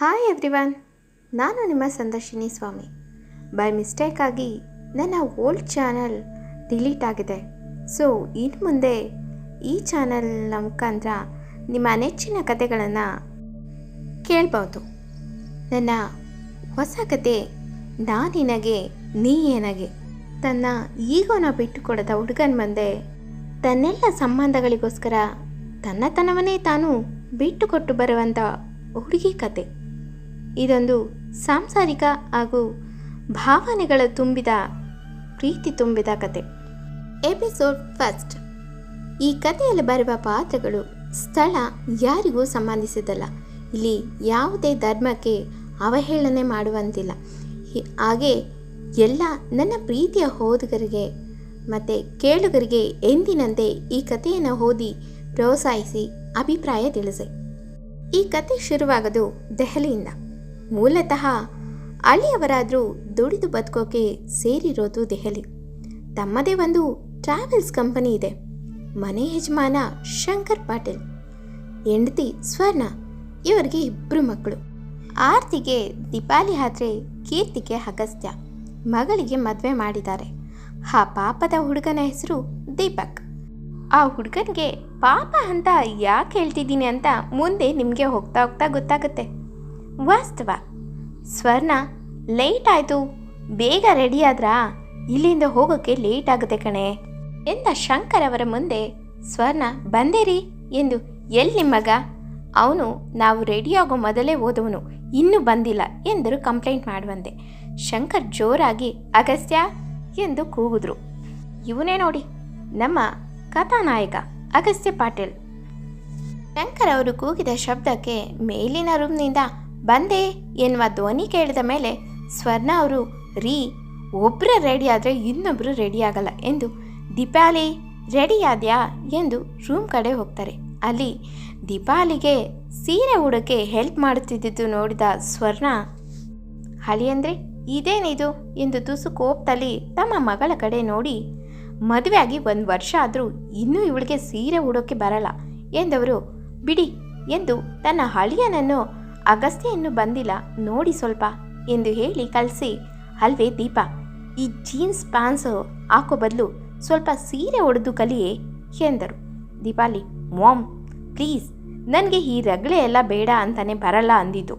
Hi everyone ನಾನು ನಿಮ್ಮ ಸಂದರ್ಶಿನಿ ಸ್ವಾಮಿ. By mistake ಆಗಿ ನನ್ನ ಓಲ್ಡ್ ಚಾನಲ್ ಡಿಲೀಟ್ ಆಗಿದೆ. ಸೊ ಇನ್ನು ಮುಂದೆ ಈ ಚಾನಲ್ನ ಮುಖಾಂತರ ನಿಮ್ಮ ನೆಚ್ಚಿನ ಕತೆಗಳನ್ನು ಕೇಳ್ಬೋದು. ನನ್ನ ಹೊಸ ಕತೆ ನಾನಿನಗೆ ನೀ ಏನಗೆ ತನ್ನ ಈಗೋನ ಬಿಟ್ಟುಕೊಡದ ಹುಡುಗನ ಮುಂದೆ ತನ್ನೆಲ್ಲ ಸಂಬಂಧಗಳಿಗೋಸ್ಕರ ತನ್ನತನವನ್ನೇ ತಾನು ಬಿಟ್ಟುಕೊಟ್ಟು ಬರುವಂಥ ಹುಡುಗಿ ಕತೆ. ಇದೊಂದು ಸಾಂಸಾರಿಕ ಹಾಗೂ ಭಾವನೆಗಳ ತುಂಬಿದ, ಪ್ರೀತಿ ತುಂಬಿದ ಕತೆ. Episode first. ಈ ಕಥೆಯಲ್ಲಿ ಬರುವ ಪಾತ್ರಗಳು ಸ್ಥಳ ಯಾರಿಗೂ ಸಂಬಂಧಿಸಿದಲ್ಲ ಇಲ್ಲಿ ಯಾವುದೇ ಧರ್ಮಕ್ಕೆ ಅವಹೇಳನೆ ಮಾಡುವಂತಿಲ್ಲ. ಹಾಗೆ ಎಲ್ಲ ನನ್ನ ಪ್ರೀತಿಯ ಓದುಗರಿಗೆ ಮತ್ತು ಕೇಳುಗರಿಗೆ ಎಂದಿನಂತೆ ಈ ಕಥೆಯನ್ನು ಓದಿ ಪ್ರೋತ್ಸಾಹಿಸಿ ಅಭಿಪ್ರಾಯ ತಿಳಿಸಿ. ಈ ಕತೆ ಶುರುವಾಗೋದು ದೆಹಲಿಯಿಂದ. ಮೂಲತಃ ಅಳಿಯವರಾದರೂ ದುಡಿದು ಬದುಕೋಕೆ ಸೇರಿರೋದು ದೆಹಲಿ. ತಮ್ಮದೇ ಒಂದು ಟ್ರಾವೆಲ್ಸ್ ಕಂಪನಿ ಇದೆ. ಮನೆ ಯಜಮಾನ ಶಂಕರ್ ಪಾಟೀಲ್. ಹೆಂಡತಿ ಸ್ವರ್ಣ. ಇವರಿಗೆ ಇಬ್ಬರು ಮಕ್ಕಳು. ಆರ್ತಿಗೆ ದೀಪಾಲಿ ಆದರೆ ಕೀರ್ತಿಗೆ ಅಗಸ್ತ್ಯ. ಮಗಳಿಗೆ ಮದುವೆ ಮಾಡಿದ್ದಾರೆ. ಆ ಪಾಪದ ಹುಡುಗನ ಹೆಸರು ದೀಪಕ್. ಆ ಹುಡುಗನಿಗೆ ಪಾಪ ಅಂತ ಯಾಕೆ ಹೇಳ್ತಿದ್ದೀನಿ ಅಂತ ಮುಂದೆ ನಿಮಗೆ ಹೋಗ್ತಾ ಹೋಗ್ತಾ ಗೊತ್ತಾಗುತ್ತೆ. ವಾಸ್ತವ. ಸ್ವರ್ಣ ಲೇಟ್ ಆಯಿತು. ಬೇಗ ರೆಡಿ ಆದ್ರಾ? ಇಲ್ಲಿಂದ ಹೋಗೋಕ್ಕೆ ಲೇಟ್ ಆಗುತ್ತೆ ಕಣೆ. ಎಂದ ಶಂಕರ್ ಅವರ ಮುಂದೆ, ಸ್ವರ್ಣ, ಬಂದೇರಿ? ಎಂದು ಎಲ್ಲಿ ಮಗ? ಅವನು ನಾವು ರೆಡಿಯಾಗೋ ಮೊದಲೇ ಓದವನು ಇನ್ನೂ ಬಂದಿಲ್ಲ, ಎಂದರು ಕಂಪ್ಲೇಂಟ್ ಮಾಡುವಂತೆ. ಶಂಕರ್ ಜೋರಾಗಿ, ಅಗಸ್ತ್ಯ? ಎಂದು ಕೂಗಿದ್ರು. ಇವನೇ ನೋಡಿ, ನಮ್ಮ ಕಥಾನಾಯಕ, ಅಗಸ್ತ್ಯ ಪಾಟೀಲ್. ಶಂಕರ್ ಅವರು ಕೂಗಿದ ಶಬ್ದಕ್ಕೆ ಮೇಲಿನ ರೂಮ್ನಿಂದ ಬಂದೆ ಎನ್ನುವ ಧ್ವನಿ ಕೇಳಿದ ಮೇಲೆ ಸ್ವರ್ಣ ಅವರು, ರೀ ಒಬ್ಬರೇ ರೆಡಿ ಆದರೆ ಇನ್ನೊಬ್ಬರು ರೆಡಿ ಆಗಲ್ಲ ಎಂದು, ದೀಪಾಲಿ ರೆಡಿ ಆದ್ಯಾ ಎಂದು ರೂಮ್ ಕಡೆ ಹೋಗ್ತಾರೆ. ಅಲ್ಲಿ ದೀಪಾಲಿಗೆ ಸೀರೆ ಉಡೋಕ್ಕೆ ಹೆಲ್ಪ್ ಮಾಡುತ್ತಿದ್ದುದು ನೋಡಿದ ಸ್ವರ್ಣ, ಹಳಿಯಂದ್ರೆ ಇದೇನಿದು? ಎಂದು ತುಸು ಕೋಪದಲ್ಲಿ ತಮ್ಮ ಮಗಳ ಕಡೆ ನೋಡಿ, ಮದುವೆಯಾಗಿ ಒಂದು ವರ್ಷ ಆದರೂ ಇನ್ನೂ ಇವಳಿಗೆ ಸೀರೆ ಉಡೋಕ್ಕೆ ಬರಲ್ಲ ಎಂದವರು, ಬಿಡಿ ಎಂದು ತನ್ನ ಹಳಿಯನನ್ನು ಅಗಸ್ತ್ಯ ಇನ್ನೂ ಬಂದಿಲ್ಲ. ನೋಡಿ ಸ್ವಲ್ಪ ಎಂದು ಹೇಳಿ ಕಳಿಸಿ. ಅಲ್ವೇ ದೀಪ, ಈ ಜೀನ್ಸ್ ಪ್ಯಾನ್ಸ್ ಹಾಕೋ ಬದಲು ಸ್ವಲ್ಪ ಸೀರೆ ಒಡೆದು ಕಲಿಯೇ ಎಂದರು. ದೀಪಾಲಿ ಮಾಮ್ ಪ್ಲೀಸ್, ನನಗೆ ಈ ರಗಳೆ ಎಲ್ಲ ಬೇಡ ಅಂತಾನೆ ಬರಲ್ಲ ಅಂದಿದ್ದು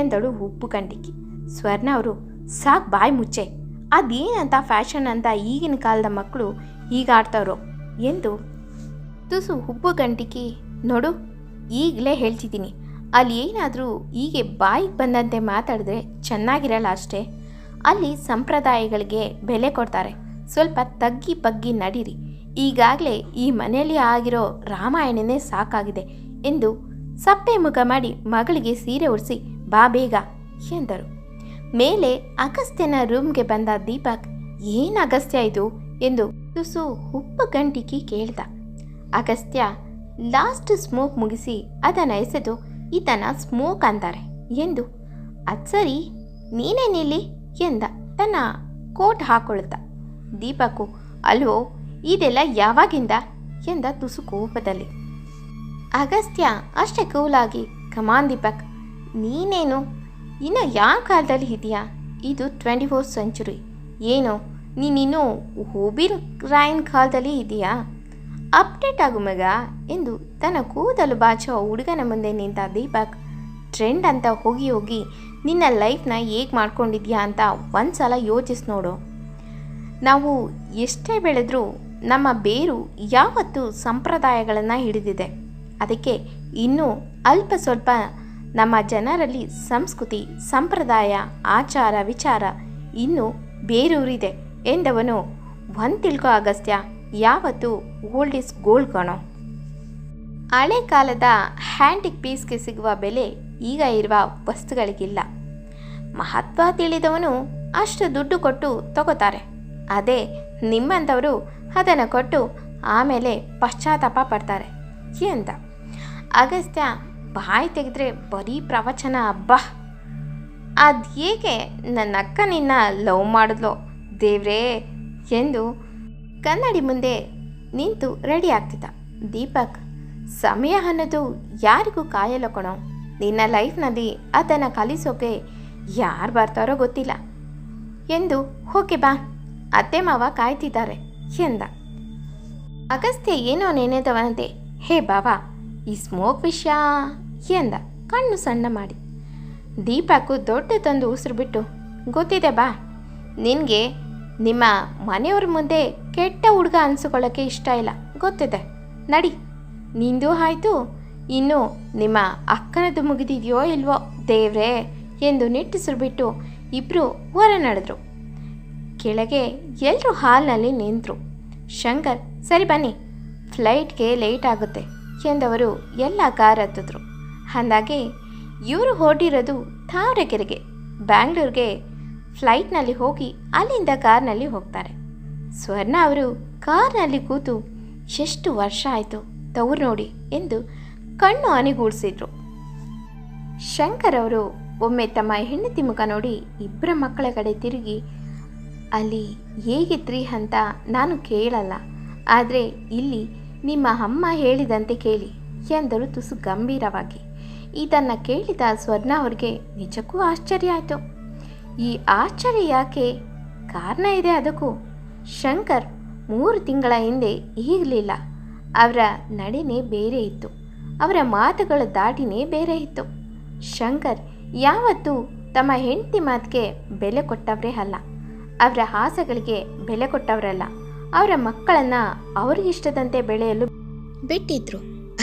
ಎಂದಳು ಉಪ್ಪು ಕಂಡಿಕ್ಕಿ ಸ್ವರ್ಣ ಅವರು, ಸಾಕು ಬಾಯಿ ಮುಚ್ಚೆ, ಅದೇನಂತ ಫ್ಯಾಷನ್ ಅಂತ ಈಗಿನ ಕಾಲದ ಮಕ್ಕಳು ಈಗ ಆಡ್ತಾರೋ ಎಂದು ತುಸು ಉಬ್ಬು ಗಂಟಿಕಿ ನೋಡು, ಈಗಲೇ ಹೇಳ್ತಿದ್ದೀನಿ. ಅಲ್ಲಿ ಏನಾದರೂ ಹೀಗೆ ಬಾಯಿಗೆ ಬಂದಂತೆ ಮಾತಾಡಿದ್ರೆ ಚೆನ್ನಾಗಿರಲ್ಲ ಅಷ್ಟೇ. ಅಲ್ಲಿ ಸಂಪ್ರದಾಯಗಳಿಗೆ ಬೆಲೆ ಕೊಡ್ತಾರೆ. ಸ್ವಲ್ಪ ತಗ್ಗಿ ಬಗ್ಗಿ ನಡೀರಿ. ಈಗಾಗಲೇ ಈ ಮನೆಯಲ್ಲಿ ಆಗಿರೋ ರಾಮಾಯಣನೇ ಸಾಕಾಗಿದೆ ಎಂದು ಸಪ್ಪೆ ಮುಖ ಮಾಡಿ ಮಗಳಿಗೆ ಸೀರೆ ಉಡಿಸಿ, ಬಾ ಬೇಗ ಎಂದರು. ಮೇಲೆ ಅಗಸ್ತ್ಯನ ರೂಮ್ಗೆ ಬಂದ ದೀಪಕ್, ಏನು ಅಗಸ್ತ್ಯ ಇದು? ಎಂದು ತುಸು ಉಪ್ಪು ಗಂಟಿಕಿ ಕೇಳ್ದ. ಅಗಸ್ತ್ಯ, ಲಾಸ್ಟ್ ಸ್ಮೋಕ್ ಮುಗಿಸಿ, ಅದನ್ನು ಎಸೆದು ಇದನ್ನ ಸ್ಮೋಕ್ ಅಂತಾರೆ ಎಂದು ಅದು ಸರಿ ನೀನೇನಿಲ್ಲಿ ಎಂದ. ತನ್ನ ಕೋಟ್ ಹಾಕೊಳ್ತಾ ದೀಪಕ್ಕು ಅಲ್ವೋ ಇದೆಲ್ಲ ಯಾವಾಗಿಂದ? ಎಂದ ತುಸು ಕೋಪದಲ್ಲಿ. ಅಗಸ್ತ್ಯ, ಅಷ್ಟೇ ಕೂಲಾಗಿ ಕಮಾನ್ ದೀಪಕ್, ನೀನೇನು? ಇನ್ನು ಯಾವ ಕಾಲದಲ್ಲಿ ಇದೆಯಾ? ಇದು ಟ್ವೆಂಟಿ ಫೋರ್ ಸೆಂಚುರಿ ಏನು, ನೀನಿನ್ನೂ ಹೋಬಿರ್ ರಾಯನ್ ಕಾಲದಲ್ಲಿ ಇದೆಯಾ? ಅಪ್ಡೇಟ್ ಆಗು ಮಗ. ಎಂದು ತನ್ನ ಕೂದಲು ಬಾಚುವ ಹುಡುಗನ ಮುಂದೆ ನಿಂತ ದೀಪಕ್, ಟ್ರೆಂಡ್ ಅಂತ ಹೋಗಿ ಹೋಗಿ ನಿನ್ನ ಲೈಫ್ನ ಹೇಗೆ ಮಾಡ್ಕೊಂಡಿದ್ಯಾ ಅಂತ ಒಂದ್ಸಲ ಯೋಚಿಸಿ ನೋಡು. ನಾವು ಎಷ್ಟೇ ಬೆಳೆದರೂ ನಮ್ಮ ಬೇರು ಯಾವತ್ತೂ ಸಂಪ್ರದಾಯಗಳನ್ನು ಹಿಡಿದಿದೆ. ಅದಕ್ಕೆ ಇನ್ನೂ ಅಲ್ಪ ಸ್ವಲ್ಪ ನಮ್ಮ ಜನರಲ್ಲಿ ಸಂಸ್ಕೃತಿ, ಸಂಪ್ರದಾಯ, ಆಚಾರ, ವಿಚಾರ ಇನ್ನೂ ಬೇರೂರಿದೆ ಎಂದವನು ಒಂದು ತಿಳ್ಕೋ ಅಗಸ್ತ್ಯ. ಯಾವತ್ತೂ ಓಲ್ಡ್ ಇಸ್ ಗೋಲ್ಡ್ ಕಣೋ? ಹಳೆ ಕಾಲದ ಹ್ಯಾಂಡಿಕ್ ಪೀಸ್ಗೆ ಸಿಗುವ ಬೆಲೆ ಈಗ ಇರುವ ವಸ್ತುಗಳಿಗಿಲ್ಲ. ಮಹತ್ವ ತಿಳಿದವನು ಅಷ್ಟು ದುಡ್ಡು ಕೊಟ್ಟು ತಗೋತಾರೆ. ಅದೇ ನಿಮ್ಮಂಥವರು ಅದನ್ನು ಕೊಟ್ಟು ಆಮೇಲೆ ಪಶ್ಚಾತ್ತಾಪ ಪಡ್ತಾರೆ. ಎಂತ ಅಗಸ್ತ್ಯ ಬಾಯಿ ತೆಗೆದ್ರೆ ಬರೀ ಪ್ರವಚನ ಹಬ್ಬ ಅದು ಹೇಗೆ ನನ್ನ ಅಕ್ಕ ನಿನ್ನ ಲವ್ ಮಾಡಿದ್ಲೋ ದೇವ್ರೇ ಎಂದು ಕನ್ನಡಿ ಮುಂದೆ ನಿಂತು ರೆಡಿ ಆಗ್ತಿದ್ದ. ದೀಪಕ್, ಸಮಯ ಅನ್ನೋದು ಯಾರಿಗೂ ಕಾಯಲ್ಲ ಕಣೋ. ನಿನ್ನ ಲೈಫ್ನಲ್ಲಿ ಅದನ್ನು ಕಲಿಸೋಕೆ ಯಾರು ಬರ್ತಾರೋ ಗೊತ್ತಿಲ್ಲ. ಎಂದು ಹೋಕೆ ಬಾ, ಅತ್ತೆ ಮಾವ ಕಾಯ್ತಿದ್ದಾರೆ ಎಂದ. ಅಗಸ್ತ್ಯ ಏನೋ ನೆನೆದವನಂತೆ, ಹೇ ಬಾವಾ, ಈ ಸ್ಮೋಕ್ ವಿಷಯ ಎಂದ ಕಣ್ಣು ಸಣ್ಣ ಮಾಡಿ. ದೀಪಕ್ಕು ದೊಡ್ಡ ತಂದು ಉಸಿರು ಬಿಟ್ಟು, ಗೊತ್ತಿದೆ ಬಾ, ನಿನಗೆ ನಿಮ್ಮ ಮನೆಯವ್ರ ಮುಂದೆ ಕೆಟ್ಟ ಹುಡುಗ ಅನಿಸ್ಕೊಳ್ಳೋಕ್ಕೆ ಇಷ್ಟ ಇಲ್ಲ. ಗೊತ್ತಿದೆ. ನಡಿ. ನಿಂದು ಆಯಿತು. ಇನ್ನು ನಿಮ್ಮ ಅಕ್ಕನದು ಮುಗಿದಿದೆಯೋ ಇಲ್ವೋ? ದೇವ್ರೇ ಎಂದು ನಿಟ್ಟುಸಿರು ಬಿಟ್ಟು ಇಬ್ಬರು ಹೊರ ನಡೆದ್ರು. ಕೆಳಗೆ ಎಲ್ಲರೂ ಹಾಲ್ನಲ್ಲಿ ನಿಂತರು. ಶಂಕರ್, ಸರಿ ಬನ್ನಿ. ಫ್ಲೈಟ್ಗೆ ಲೇಟ್ ಆಗುತ್ತೆ ಎಂದವರು ಎಲ್ಲ ಕಾರ್ ಹತ್ತಿದ್ರು. ಅಂದಾಗೆ ಇವರು ಹೊರಟಿರೋದು ತಾವರೆಕೆರೆಗೆ ಬ್ಯಾಂಗ್ಳೂರಿಗೆ ಫ್ಲೈಟ್ನಲ್ಲಿ ಹೋಗಿ ಅಲ್ಲಿಂದ ಕಾರ್ನಲ್ಲಿ ಹೋಗ್ತಾರೆ. ಸ್ವರ್ಣ ಅವರು ಕಾರ್ನಲ್ಲಿ ಕೂತು, ಎಷ್ಟು ವರ್ಷ ಆಯಿತು, ತವ್ರು ನೋಡಿ, ಎಂದು ಕಣ್ಣು ಅನಿಗೂಡಿಸಿದ್ರು. ಶಂಕರ್ ಅವರು ಒಮ್ಮೆ ತಮ್ಮ ಹೆಂಡತಿ ಮುಖ ನೋಡಿ ಇಬ್ಬರ ಮಕ್ಕಳ ಕಡೆ ತಿರುಗಿ, ಅಲ್ಲಿ ಹೇಗಿದ್ರಿ ಅಂತ ನಾನು ಕೇಳಲ್ಲ, ಆದರೆ ಇಲ್ಲಿ ನಿಮ್ಮ ಅಮ್ಮ ಹೇಳಿದಂತೆ ಕೇಳಿ, ಎಂದರು ತುಸು ಗಂಭೀರವಾಗಿ. ಇದನ್ನು ಕೇಳಿದ ಸ್ವರ್ಣ ಅವ್ರಿಗೆ ನಿಜಕ್ಕೂ ಆಶ್ಚರ್ಯ ಆಯಿತು. ಈ ಆಶ್ಚರ್ಯ ಯಾಕೆ? ಕಾರಣ ಇದೆ ಅದಕ್ಕೂ. ಶಂಕರ್ ಮೂರು ತಿಂಗಳ ಹಿಂದೆ ಈಗಲಿಲ್ಲ ಅವರ ನಡೆನೆ ಬೇರೆ ಇತ್ತು. ಅವರ ಮಾತುಗಳ ದಾಟಿನೇ ಬೇರೆ ಇತ್ತು. ಶಂಕರ್ ಯಾವತ್ತೂ ತಮ್ಮ ಹೆಂಡತಿ ಮಾತಿಗೆ ಬೆಲೆ ಕೊಟ್ಟವರೇ ಅಲ್ಲ. ಅವರ ಹಾಸಗಳಿಗೆ ಬೆಲೆ ಕೊಟ್ಟವರಲ್ಲ. ಅವರ ಮಕ್ಕಳನ್ನು ಅವ್ರಿಗಿಷ್ಟದಂತೆ ಬೆಳೆಯಲು ಬಿಟ್ಟಿದ್ರು.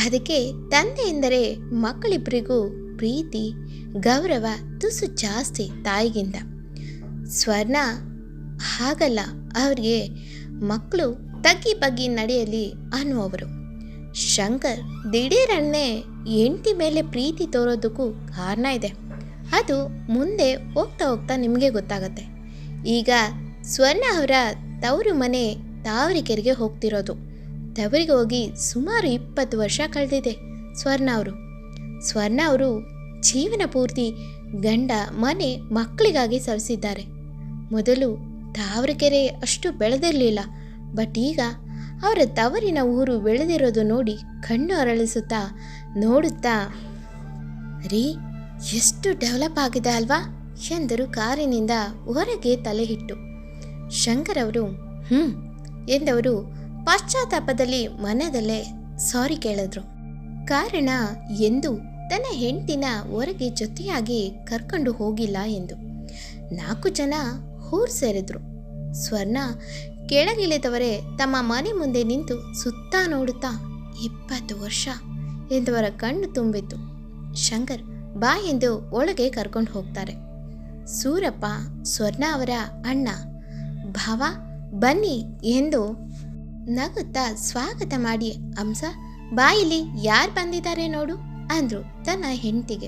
ಅದಕ್ಕೆ ತಂದೆ ಎಂದರೆ ಮಕ್ಕಳಿಬ್ಬರಿಗೂ ಪ್ರೀತಿ, ಗೌರವ, ತುಸು ಜಾಸ್ತಿ ತಾಯಿಗಿಂತ. ಸ್ವರ್ಣ ಹಾಗಲ್ಲ, ಅವ್ರಿಗೆ ಮಕ್ಕಳು ತಗ್ಗಿ ಬಗ್ಗಿ ನಡೆಯಲಿ ಅನ್ನುವರು ಶಂಕರ್ ದಿಢೀರನ್ನೇ ಹೆಂಡತಿ ಮೇಲೆ ಪ್ರೀತಿ ತೋರೋದಕ್ಕೂ ಕಾರಣ ಇದೆ. ಅದು ಮುಂದೆ ಹೋಗ್ತಾ ಹೋಗ್ತಾ ನಿಮಗೆ ಗೊತ್ತಾಗತ್ತೆ. ಈಗ ಸ್ವರ್ಣ ಅವರ ತವರು ಮನೆ ತಾವರಿಕೆರೆಗೆ ಹೋಗ್ತಿರೋದು. ತವರಿಗೆ ಹೋಗಿ ಸುಮಾರು ಇಪ್ಪತ್ತು ವರ್ಷ ಕಳೆದಿದೆ ಸ್ವರ್ಣ ಅವರು. ಸ್ವರ್ಣ ಅವರು ಜೀವನ ಪೂರ್ತಿ ಗಂಡ ಮನೆ ಮಕ್ಕಳಿಗಾಗಿ ಸವಿಸಿದ್ದಾರೆ. ಮೊದಲು ತಾವರೆಕೆರೆ ಅಷ್ಟು ಬೆಳೆದಿರಲಿಲ್ಲ. ಬಟ್ ಈಗ ಅವರ ತವರಿನ ಊರು ಬೆಳೆದಿರೋದು ನೋಡಿ ಕಣ್ಣು ಅರಳಿಸುತ್ತಾ ನೋಡುತ್ತಾ, ರೀ, ಎಷ್ಟು ಡೆವಲಪ್ ಆಗಿದೆ ಅಲ್ವಾ? ಎಂದರು ಕಾರಿನಿಂದ ಹೊರಗೆ ತಲೆಹಿಟ್ಟು. ಶಂಕರ್ ಅವರು ಹ್ಞೂ ಎಂದವರು ಪಶ್ಚಾತ್ತಾಪದಲ್ಲಿ ಮನದಲ್ಲೇ ಸಾರಿ ಕೇಳಿದ್ರು. ಕಾರಣ ಎಂದು ತನ್ನ ಹೆಂಡತಿನ ಹೊರಗೆ ಜೊತೆಯಾಗಿ ಕರ್ಕೊಂಡು ಹೋಗಿಲ್ಲ ಎಂದು. ನಾಲ್ಕು ಜನ ಊರು ಸೇರಿದ್ರು. ಸ್ವರ್ಣ ಕೆಳಗಿಳಿದವರೇ ತಮ್ಮ ಮನೆ ಮುಂದೆ ನಿಂತು ಸುತ್ತ ನೋಡುತ್ತಾ ಇಪ್ಪತ್ತು ವರ್ಷ ಎಂದವರ ಕಣ್ಣು ತುಂಬಿತ್ತು. ಶಂಕರ್ ಬಾ ಎಂದು ಒಳಗೆ ಕರ್ಕೊಂಡು ಹೋಗ್ತಾರೆ. ಸೂರಪ್ಪ, ಸ್ವರ್ಣ ಅವರ ಅಣ್ಣ, ಭಾವ ಬನ್ನಿ ಎಂದು ನಗುತ್ತಾ ಸ್ವಾಗತ ಮಾಡಿ ಅಂಸ ಬಾಯಿಲಿ ಯಾರು ಬಂದಿದ್ದಾರೆ ನೋಡು ಅಂದ್ರು ತನ್ನ ಹೆಂಡತಿಗೆ.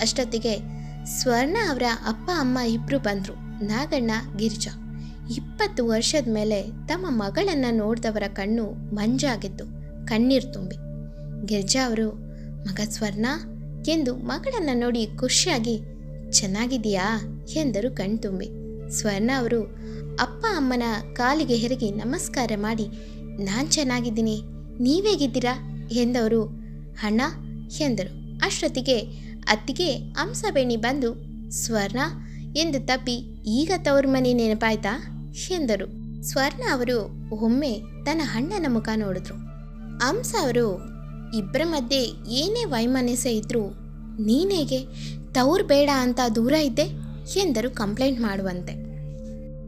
ಅಷ್ಟೊತ್ತಿಗೆ ಸ್ವರ್ಣ ಅವರ ಅಪ್ಪ, ಅಮ್ಮ ಇಬ್ಬರು ಬಂದ್ರು. ನಾಗಣ್ಣ ಗಿರಿಜಾ. ಇಪ್ಪತ್ತು ವರ್ಷದ ಮೇಲೆ ತಮ್ಮ ಮಗಳನ್ನ ನೋಡಿದವರ ಕಣ್ಣು ಮಂಜಾಗಿತ್ತು, ಕಣ್ಣೀರು ತುಂಬಿ. ಗಿರಿಜಾ ಅವರು, ಮಗ ಸ್ವರ್ಣ, ಎಂದು ಮಗಳನ್ನ ನೋಡಿ ಖುಷಿಯಾಗಿ ಚೆನ್ನಾಗಿದೆಯಾ ಎಂದರು ಕಣ್ತುಂಬಿ ಸ್ವರ್ಣ ಅವರು, ಅಪ್ಪ ಅಮ್ಮನ ಕಾಲಿಗೆ ಹೆರಗಿ ನಮಸ್ಕಾರ ಮಾಡಿ, ನಾನು ಚೆನ್ನಾಗಿದ್ದೀನಿ, ನೀವೇಗಿದ್ದೀರಾ? ಎಂದವರು ಹಣ ಎಂದರು. ಅಷ್ಟೊತ್ತಿಗೆ ಅತ್ತಿಗೆ ಹಂಸಬೇಣಿ ಬಂದು, ಸ್ವರ್ಣ ಎಂದು ತಪ್ಪಿ ಈಗ ತವ್ರ ಮನೆ ನೆನಪಾಯ್ತಾ? ಎಂದರು. ಸ್ವರ್ಣ ಅವರು ಒಮ್ಮೆ ತನ್ನ ಅಣ್ಣನ ಮುಖ ನೋಡಿದ್ರು. ಅಂಸ ಅವರು ಇಬ್ಬರ ಮಧ್ಯೆ ಏನೇ ವೈಮನಸ್ಸೆ ಇದ್ರೂ ನೀನೇಗೆ ತವ್ರು ಬೇಡ ಅಂತ ದೂರ ಇದ್ದೆ ಎಂದರು ಕಂಪ್ಲೇಂಟ್ ಮಾಡುವಂತೆ.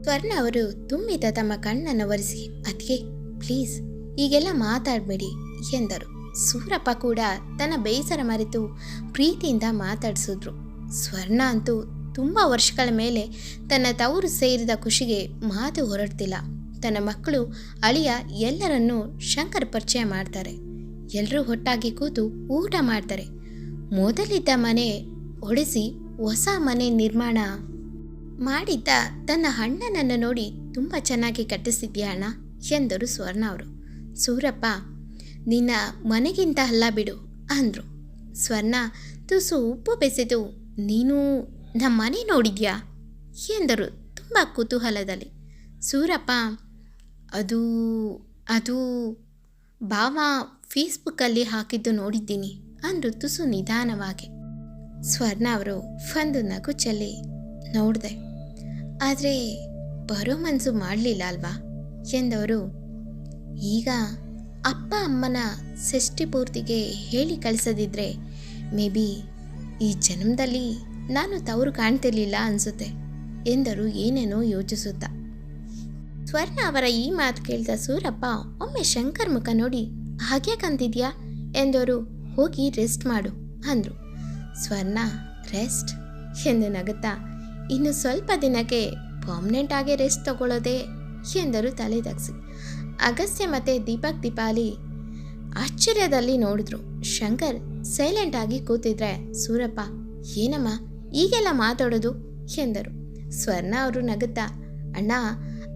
ಸ್ವರ್ಣ ಅವರು ತುಂಬಿದ ತಮ್ಮ ಕಣ್ಣನ್ನು ಒರೆಸಿ ಅದಕ್ಕೆ ಪ್ಲೀಸ್ ಈಗೆಲ್ಲ ಮಾತಾಡಬೇಡಿ, ಎಂದರು. ಸೂರಪ್ಪ ಕೂಡ ತನ್ನ ಬೇಸರ ಮರೆತು ಪ್ರೀತಿಯಿಂದ ಮಾತಾಡಿಸಿದ್ರು. ಸ್ವರ್ಣ ಅಂತೂ ತುಂಬ ವರ್ಷಗಳ ಮೇಲೆ ತನ್ನ ತವರು ಸೇರಿದ ಖುಷಿಗೆ ಮಾತು ಹೊರಡ್ತಿಲ್ಲ. ತನ್ನ ಮಕ್ಕಳು, ಅಳಿಯ ಎಲ್ಲರನ್ನೂ ಶಂಕರ್ ಪರಿಚಯ ಮಾಡ್ತಾರೆ. ಎಲ್ಲರೂ ಒಟ್ಟಾಗಿ ಕೂತು ಊಟ ಮಾಡ್ತಾರೆ. ಮೊದಲಿದ್ದ ಮನೆ ಒಡೆಸಿ ಹೊಸ ಮನೆ ನಿರ್ಮಾಣ ಮಾಡಿದ್ದ ತನ್ನ ಅಣ್ಣನನ್ನು ನೋಡಿ ತುಂಬ ಚೆನ್ನಾಗಿ ಕಟ್ಟಿಸಿದ್ಯಾ ಅಣ್ಣ? ಎಂದರು ಸ್ವರ್ಣ ಅವರು. ಸೂರಪ್ಪ, ನಿನ್ನ ಮನೆಗಿಂತ ಅಲ್ಲ ಬಿಡು ಅಂದರು. ಸ್ವರ್ಣ, ತುಸು ಉಪ್ಪು ಬೆಸೆದು, ನೀನು ನಮ್ಮ ಮನೆ ನೋಡಿದ್ಯಾ? ಎಂದರು ತುಂಬ ಕುತೂಹಲದಲ್ಲಿ. ಸೂರಪ್ಪ, ಅದು ಅದು, ಭಾವ ಫೇಸ್ಬುಕ್ಕಲ್ಲಿ ಹಾಕಿದ್ದು ನೋಡಿದ್ದೀನಿ ಅಂದರು ತುಸು ನಿಧಾನವಾಗಿ ಸ್ವರ್ಣ ಅವರು ಒಂದು ನಗು ಚೆಲ್ಲಿ ನೋಡಿದೆ. ಆದರೆ ಬರೋ ಮನಸ್ಸು ಮಾಡಲಿಲ್ಲ ಅಲ್ವಾ? ಎಂದವರು. ಈಗ ಅಪ್ಪ ಅಮ್ಮನ ಷಷ್ಠಿ ಪೂರ್ತಿಗೆ ಹೇಳಿ ಕಳಿಸದಿದ್ರೆ ಮೇ ಬಿ ಈ ಜನ್ಮದಲ್ಲಿ ನಾನು ತವರು ಕಾಣ್ತಿರ್ಲಿಲ್ಲ ಅನ್ಸುತ್ತೆ, ಎಂದರು ಏನೇನೋ ಯೋಚಿಸುತ್ತಾ. ಸ್ವರ್ಣ ಅವರ ಈ ಮಾತು ಕೇಳಿದ ಸೂರಪ್ಪ, ಒಮ್ಮೆ ಶಂಕರ್ ಮುಖ ನೋಡಿ ಹಾಗ್ಯಾಕಂತಿದ್ಯಾ ಎಂದರು. ಹೋಗಿ ರೆಸ್ಟ್ ಮಾಡು, ಅಂದರು. ಸ್ವರ್ಣ ರೆಸ್ಟ್ ಎಂದು ನಗುತ್ತಾ. ಇನ್ನು ಸ್ವಲ್ಪ ದಿನಕ್ಕೆ ಪರ್ಮನೆಂಟ್ ಆಗಿ ರೆಸ್ಟ್ ತಗೊಳ್ಳೋದೆ? ಎಂದರು ತಲೆ ತಗ್ಸಿ ಅಗಸ್ತ್ಯ ಮತ್ತೆ ದೀಪಕ್ ದೀಪಾಲಿ ಆಶ್ಚರ್ಯದಲ್ಲಿ ನೋಡಿದ್ರು. ಶಂಕರ್ ಸೈಲೆಂಟ್ ಆಗಿ ಕೂತಿದ್ರೆ, ಸೂರಪ್ಪ, ಏನಮ್ಮ? ಈಗೆಲ್ಲ ಮಾತಾಡೋದು? ಎಂದರು. ಸ್ವರ್ಣ ಅವರು ನಗುತ್ತಾ, ಅಣ್ಣ,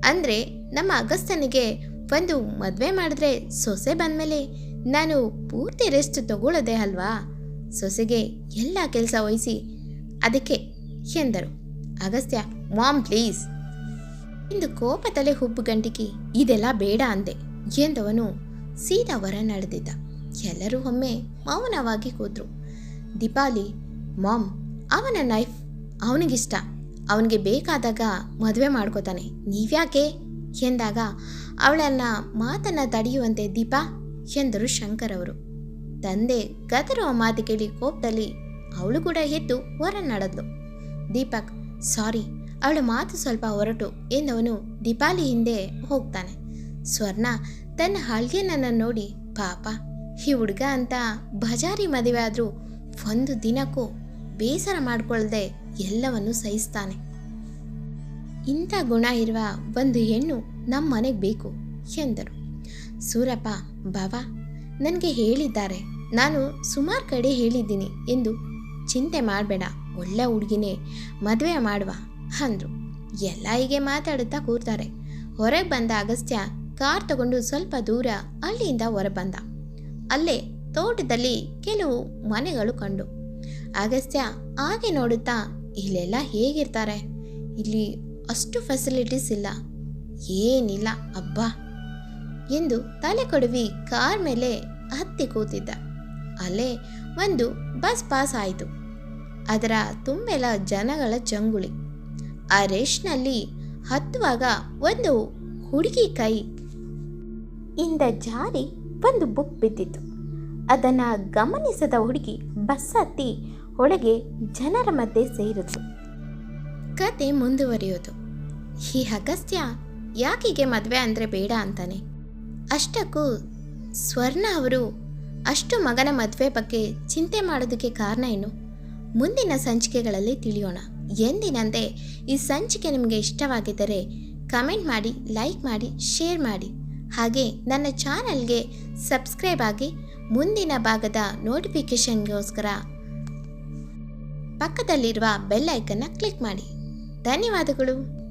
ಅಂದರೆ ನಮ್ಮ ಅಗಸ್ತನಿಗೆ ಒಂದು ಮದುವೆ ಮಾಡಿದ್ರೆ ಸೊಸೆ ಬಂದಮೇಲೆ ನಾನು ಪೂರ್ತಿ ರೆಸ್ಟ್ ತಗೊಳ್ಳೋದೆ ಅಲ್ವಾ? ಸೊಸೆಗೆ ಎಲ್ಲ ಕೆಲಸ ವಹಿಸಿ ಅದಕ್ಕೆ, ಎಂದರು. Agastya, mom please. ಇಂದು ಕೋಪದಲ್ಲೇ ಹುಬ್ಬು ಗಂಟಿಕಿ, ಇದೆಲ್ಲ ಬೇಡ ಅಂದೆ, ಎಂದವನು ಸೀದಾ ಹೊರ ನಡೆದಿದ್ದ. ಎಲ್ಲರೂ ಒಮ್ಮೆ ಮೌನವಾಗಿ ಕೂತರು. ದೀಪಾಲಿ, ಮಾಮ್ ಅವನ ನೈಫ್ ಅವನಿಗಿಷ್ಟ. ಅವನಿಗೆ ಬೇಕಾದಾಗ ಮದುವೆ ಮಾಡ್ಕೋತಾನೆ. ನೀವ್ಯಾಕೆ? ಎಂದಾಗ ಅವಳನ್ನ ಮಾತನ್ನ ತಡೆಯುವಂತೆ ದೀಪಾ ಎಂದರು ಶಂಕರ್ ಅವರು. ತಂದೆ ಗದರುವ ಮಾತು ಕೇಳಿ ಕೋಪದಲ್ಲಿ ಅವಳು ಕೂಡ ಎದ್ದು ಹೊರ ನಡೆದ್ಲು ದೀಪಕ್, ಸಾರಿ, ಅವಳ ಮಾತು ಸ್ವಲ್ಪ ಹೊರಟು ಎಂದವನು ದೀಪಾಲಿ ಹಿಂದೆ ಹೋಗ್ತಾನೆ. ಸ್ವರ್ಣ ತನ್ನ ಹಳ್ಗೆನನ್ನ ನೋಡಿ, ಪಾಪ, ಈ ಹುಡುಗ ಅಂತ ಬಜಾರಿ ಮದುವೆ ಆದರೂ ಒಂದು ದಿನಕ್ಕೂ ಬೇಸರ ಮಾಡಿಕೊಳ್ಳದೆ ಎಲ್ಲವನ್ನು ಸಹಿಸ್ತಾನೆ. ಇಂಥ ಗುಣ ಇರುವ ಒಂದು ಹೆಣ್ಣು ನಮ್ಮ ಮನೆಗೆ ಬೇಕು ಎಂದರು. ಸೂರಪ್ಪ ಬಾಬಾ ನನಗೆ ಹೇಳಿದ್ದಾರೆ. ನಾನು ಸುಮಾರು ಕಡೆ ಹೇಳಿದ್ದೀನಿ ಎಂದು ಚಿಂತೆ ಮಾಡಬೇಡ, ಒಳ್ಳೆ ಹುಡುಗಿನೇ, ಮದುವೆ ಮಾಡುವ ಅಂದರು. ಎಲ್ಲ ಹೀಗೆ ಮಾತಾಡುತ್ತಾ ಕೂರ್ತಾರೆ. ಹೊರಗೆ ಬಂದ ಅಗಸ್ತ್ಯ ಕಾರ್ ತಗೊಂಡು ಸ್ವಲ್ಪ ದೂರ ಅಲ್ಲಿಂದ ಹೊರ ಬಂದ ಅಲ್ಲೇ ತೋಟದಲ್ಲಿ ಕೆಲವು ಮನೆಗಳು ಕಂಡು. ಅಗಸ್ತ್ಯ ಹಾಗೆ ನೋಡುತ್ತಾ ಇಲ್ಲೆಲ್ಲ ಹೇಗಿರ್ತಾರೆ? ಇಲ್ಲಿ ಅಷ್ಟು ಫೆಸಿಲಿಟೀಸ್ ಇಲ್ಲ. ಏನಿಲ್ಲ, ಅಬ್ಬಾ! ಎಂದು ತಲೆ ಕೊಡವಿ ಕಾರ್ ಮೇಲೆ ಹತ್ತಿ ಕೂತಿದ್ದ. ಅಲ್ಲೇ ಒಂದು ಬಸ್ ಪಾಸ್ ಆಯಿತು. ಅದರ ತುಂಬೆಲ್ಲ ಜನಗಳ ಜಂಗುಳಿ ಆ ರೇಷ್ನಲ್ಲಿ ಹತ್ತುವಾಗ ಒಂದು ಹುಡುಗಿ ಕೈ ಇಂದ ಜಾರಿ ಒಂದು ಬುಕ್ ಬಿದ್ದಿತ್ತು. ಅದನ್ನು ಗಮನಿಸದ ಹುಡುಗಿ ಬಸ್ ಹತ್ತಿ ಒಳಗೆ ಜನರ ಮಧ್ಯೆ ಸೇರಿತು. ಕತೆ ಮುಂದುವರಿಯೋದು ಈ ಅಗಸ್ತ್ಯ ಯಾಕಿಗೆ ಮದುವೆ ಅಂದರೆ ಬೇಡ ಅಂತಾನೆ. ಅಷ್ಟಕ್ಕೂ ಸ್ವರ್ಣ ಅವರು ಅಷ್ಟು ಮಗನ ಮದುವೆ ಬಗ್ಗೆ ಚಿಂತೆ ಮಾಡೋದಕ್ಕೆ ಕಾರಣ ಏನು? ಮುಂದಿನ ಸಂಚಿಕೆಗಳಲ್ಲಿ ತಿಳಿಯೋಣ. ಎಂದಿನಂತೆ ಈ ಸಂಚಿಕೆ ನಿಮಗೆ ಇಷ್ಟವಾಗಿದ್ದರೆ ಕಮೆಂಟ್ ಮಾಡಿ, ಲೈಕ್ ಮಾಡಿ, ಶೇರ್ ಮಾಡಿ. ಹಾಗೆ ನನ್ನ ಚಾನಲ್ಗೆ ಸಬ್ಸ್ಕ್ರೈಬ್ ಆಗಿ ಮುಂದಿನ ಭಾಗದ ನೋಟಿಫಿಕೇಷನ್ಗೋಸ್ಕರ ಪಕ್ಕದಲ್ಲಿರುವ ಬೆಲ್ ಐಕನ್ನ ಕ್ಲಿಕ್ ಮಾಡಿ. ಧನ್ಯವಾದಗಳು.